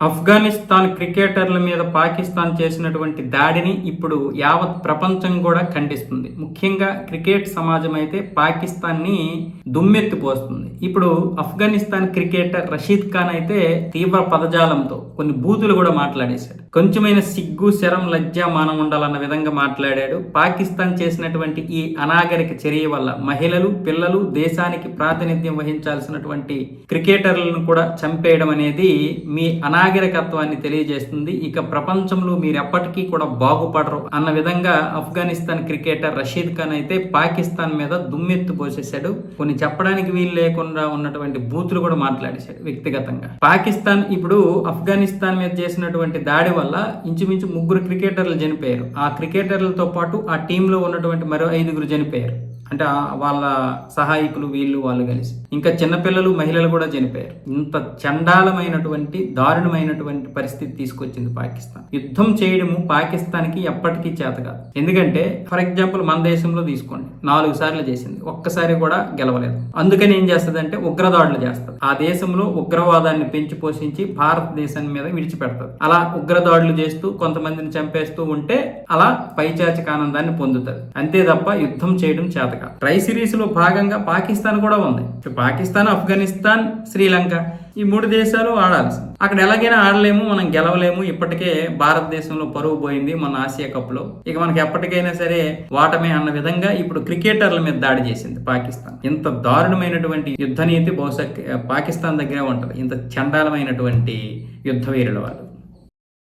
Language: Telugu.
ఆఫ్ఘనిస్తాన్ క్రికెటర్ల మీద పాకిస్తాన్ చేసినటువంటి దాడిని ఇప్పుడు యావత్ ప్రపంచం కూడా ఖండిస్తుంది. ముఖ్యంగా క్రికెట్ సమాజం అయితే పాకిస్తాన్ని దుమ్మెత్తిపోస్తుంది ఇప్పుడు ఆఫ్ఘనిస్తాన్ క్రికెటర్ రషీద్ ఖాన్ అయితే తీవ్ర పదజాలంతో కొన్ని బూతులు కూడా మాట్లాడేశాడు. కొంచెమైన సిగ్గు శరం లజ్జ మానం ఉండాలన్న విధంగా మాట్లాడాడు. పాకిస్తాన్ చేసినటువంటి ఈ అనాగరిక చర్య వల్ల మహిళలు పిల్లలు దేశానికి ప్రాతినిధ్యం వహించాల్సినటువంటి క్రికెటర్లను కూడా చంపేయడం అనేది మీ అనా అనాగరికత్వాన్ని తెలియజేస్తుంది. ఇక ప్రపంచంలో మీరు ఎప్పటికీ కూడా బాగుపడరు. అన్న విధంగా ఆఫ్ఘనిస్తాన్ క్రికెటర్ రషీద్ ఖాన్ అయితే పాకిస్తాన్ మీద దుమ్మెత్తు పోసేశాడు కొన్ని చెప్పడానికి వీలు లేకుండా ఉన్నటువంటి బూతులు కూడా మాట్లాడేశాడు వ్యక్తిగతంగా. పాకిస్తాన్ ఇప్పుడు ఆఫ్ఘనిస్తాన్ మీద చేసినటువంటి దాడి వల్ల ఇంచుమించు ముగ్గురు క్రికెటర్లు చనిపోయారు. ఆ క్రికెటర్లతో పాటు ఆ టీంలో ఉన్నటువంటి మరో ఐదుగురు చనిపోయారు. అంటే వాళ్ళ సహాయకులు వీళ్ళు వాళ్ళు కలిసి. ఇంకా చిన్నపిల్లలు మహిళలు కూడా చనిపోయారు. ఇంత చండాలమైనటువంటి దారుణమైనటువంటి పరిస్థితి తీసుకొచ్చింది పాకిస్తాన్. యుద్ధం చేయడము పాకిస్తాన్కి ఎప్పటికీ చేత కాదు. ఎందుకంటే ఫర్ ఎగ్జాంపుల్ మన దేశంలో తీసుకోండి. నాలుగు సార్లు చేసింది. ఒక్కసారి కూడా గెలవలేదు. అందుకని ఏం చేస్తుంది అంటే ఉగ్రదాడులు చేస్తుంది. ఆ దేశంలో ఉగ్రవాదాన్ని పెంచి పోషించి భారతదేశం మీద విడిచిపెడతారు అలా ఉగ్రదాడులు చేస్తూ కొంతమందిని చంపేస్తూ ఉంటే అలా పైచాచిక ఆనందాన్ని పొందుతుంది. అంతే తప్ప యుద్ధం చేయడం చేతక ట్రై సిరీస్లో భాగంగా పాకిస్తాన్ కూడా ఉంది. పాకిస్తాన్ ఆఫ్ఘనిస్తాన్ శ్రీలంక ఈ మూడు దేశాలు ఆడాల్సింది. అక్కడ ఎలాగైనా ఆడలేము మనం గెలవలేము. ఇప్పటికే భారతదేశంలో పరువు పోయింది మన ఆసియా కప్లో ఇక మనకి ఎప్పటికైనా సరే వాటమే అన్న విధంగా ఇప్పుడు క్రికెటర్ల మీద దాడి చేసింది పాకిస్తాన్. ఇంత దారుణమైనటువంటి యుద్ధ నీతి బహుశా పాకిస్తాన్ దగ్గరే ఉంటది. ఇంత చండాలమైనటువంటి యుద్ధ వీరుల వాళ్ళు.